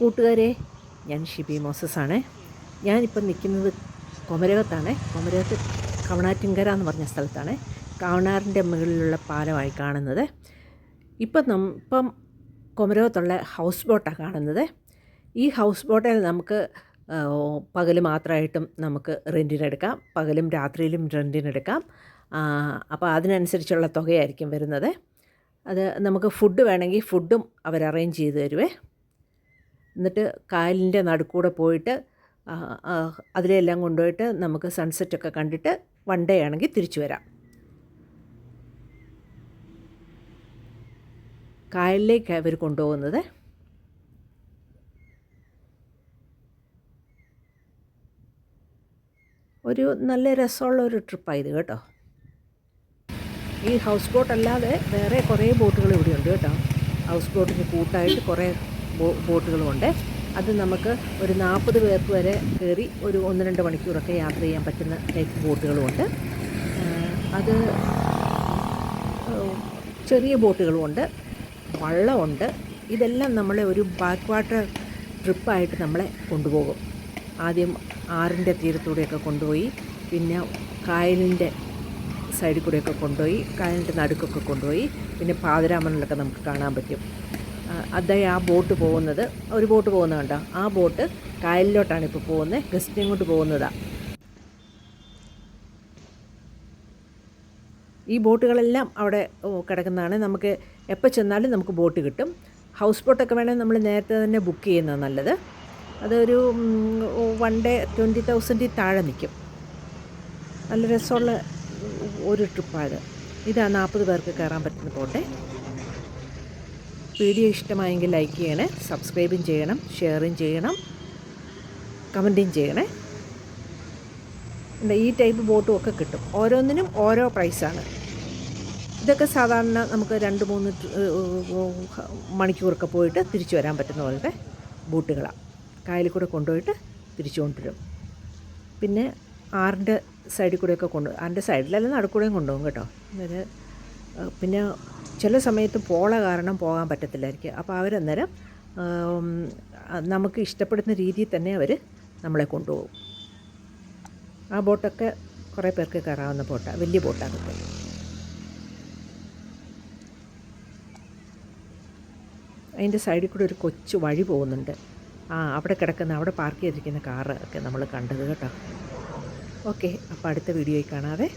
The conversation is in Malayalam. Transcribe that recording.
കൂട്ടുകാരെ ഞാൻ ഷിബി മോസസ് ആണ്. ഞാനിപ്പം നിൽക്കുന്നത് കൊമരകത്താണ്. കൊമരകത്ത് കവണാറ്റിങ്കര എന്ന് പറഞ്ഞ സ്ഥലത്താണ്. കവണാറിന്റെ മുകളിലുള്ള പാലമായി കാണുന്നത്. ഇപ്പം നം ഇപ്പം കൊമരകത്തുള്ള ഹൗസ് ബോട്ടാണ് കാണുന്നത്. ഈ ഹൗസ് ബോട്ടിൽ നമുക്ക് പകൽ മാത്രമായിട്ടും നമുക്ക് റെന്റിനെടുക്കാം. പകലും രാത്രിയിലും റെന്റിനെടുക്കാം. അപ്പോൾ അതിനനുസരിച്ചുള്ള തുകയായിരിക്കും വരുന്നത്. അത് നമുക്ക് ഫുഡ് വേണമെങ്കിൽ ഫുഡും അവർ അറേഞ്ച് ചെയ്ത് തരുവേ. എന്നിട്ട് കായലിന്റെ നടുക്കൂടെ പോയിട്ട് അതിലെല്ലാം കൊണ്ടുപോയിട്ട് നമുക്ക് സൺസെറ്റൊക്കെ കണ്ടിട്ട് വൺ ഡേ ആണെങ്കിൽ തിരിച്ചു വരാം. കായലിലേക്ക് അവർ കൊണ്ടുപോകുന്നത് ഒരു നല്ല രസമുള്ള ഒരു ട്രിപ്പായത് കേട്ടോ. ഈ ഹൗസ് ബോട്ട് അല്ലാതെ വേറെ കുറേ ബോട്ടുകൾ ഇവിടെയുണ്ട് കേട്ടോ. ഹൗസ് ബോട്ടിന് കൂട്ടായിട്ട് കുറേ ബോട്ടുകളുമുണ്ട്. അത് നമുക്ക് ഒരു നാൽപ്പത് പേർക്ക് വരെ കയറി ഒരു ഒന്ന് രണ്ട് മണിക്കൂറൊക്കെ യാത്ര ചെയ്യാൻ പറ്റുന്ന ടൈപ്പ് ബോട്ടുകളുമുണ്ട്. അത് ചെറിയ ബോട്ടുകളുമുണ്ട്. വള്ളമുണ്ട്. ഇതെല്ലാം നമ്മളെ ഒരു ബാക്ക് വാട്ടർ ട്രിപ്പായിട്ട് നമ്മളെ കൊണ്ടുപോകും. ആദ്യം ആറിന്റെ തീരത്തൂടെയൊക്കെ കൊണ്ടുപോയി പിന്നെ കായലിന്റെ സൈഡിൽ കൂടെയൊക്കെ കൊണ്ടുപോയി കായലിന്റെ നടുക്കൊക്കെ കൊണ്ടുപോയി പിന്നെ പാതിരാമണിലൊക്കെ നമുക്ക് കാണാൻ പറ്റും. അതേ ആ ബോട്ട് പോകുന്നത്. ഒരു ബോട്ട് പോകുന്നത് കണ്ടോ? ആ ബോട്ട് കായലിലോട്ടാണ് ഇപ്പോൾ പോകുന്നത് ഗസ്റ്റിനെ കൊണ്ട് പോകുന്നതാണ് ഈ ബോട്ടുകളെല്ലാം അവിടെ കിടക്കുന്നതാണ്. നമുക്ക് എപ്പോൾ ചെന്നാലും നമുക്ക് ബോട്ട് കിട്ടും. ഹൗസ് ബോട്ടൊക്കെ വേണമെങ്കിൽ നമ്മൾ നേരത്തെ തന്നെ ബുക്ക് ചെയ്യുന്നത് നല്ലത്. അതൊരു വൺ ഡേ ട്വന്റി തൗസൻഡിൽ താഴെ നിൽക്കും. നല്ല രസമുള്ള ഒരു ട്രിപ്പാണ്. ഇതാ നാൽപ്പത് പേർക്ക് കയറാൻ പറ്റുന്ന ബോട്ടെ. വീഡിയോ ഇഷ്ടമായെങ്കിൽ ലൈക്ക് ചെയ്യണേ സബ്സ്ക്രൈബും ചെയ്യണം ഷെയറും ചെയ്യണം കമന്റും ചെയ്യണേ. ഈ ടൈപ്പ് ബോട്ടും ഒക്കെ കിട്ടും. ഓരോന്നിനും ഓരോ പ്രൈസാണ്. ഇതൊക്കെ സാധാരണ നമുക്ക് രണ്ട് മൂന്ന് മണിക്കൂറൊക്കെ പോയിട്ട് തിരിച്ചു വരാൻ പറ്റുന്ന പോലത്തെ ബോട്ടുകളാണ് കായലിൽ കൂടെ കൊണ്ടുപോയിട്ട് തിരിച്ചു കൊണ്ടുവരും പിന്നെ ആറിന്റെ സൈഡിൽ കൂടെയൊക്കെ കൊണ്ടു ആറിന്റെ സൈഡിലല്ല നടുക്കൂടെയും കൊണ്ടുപോകും കേട്ടോ. പിന്നെ ചില സമയത്ത് പോള കാരണം പോകാൻ പറ്റത്തില്ലായിരിക്കും. അപ്പോൾ അവരന്നേരം നമുക്ക് ഇഷ്ടപ്പെടുന്ന രീതിയിൽ തന്നെ അവർ നമ്മളെ കൊണ്ടുപോകും. ആ ബോട്ടൊക്കെ കുറേ പേർക്ക് കയറാവുന്ന ബോട്ടാണ് വലിയ ബോട്ടാണ് അതൊക്കെ അതിന്റെ സൈഡിൽ കൂടെ ഒരു കൊച്ചു വഴി പോകുന്നുണ്ട്. ആ അവിടെ കിടക്കുന്ന അവിടെ പാർക്ക് ചെയ്തിരിക്കുന്ന കാറ് ഒക്കെ നമ്മൾ കണ്ടത് കേട്ടോ. ഓക്കെ അപ്പോൾ അടുത്ത വീഡിയോയിൽ കാണാതെ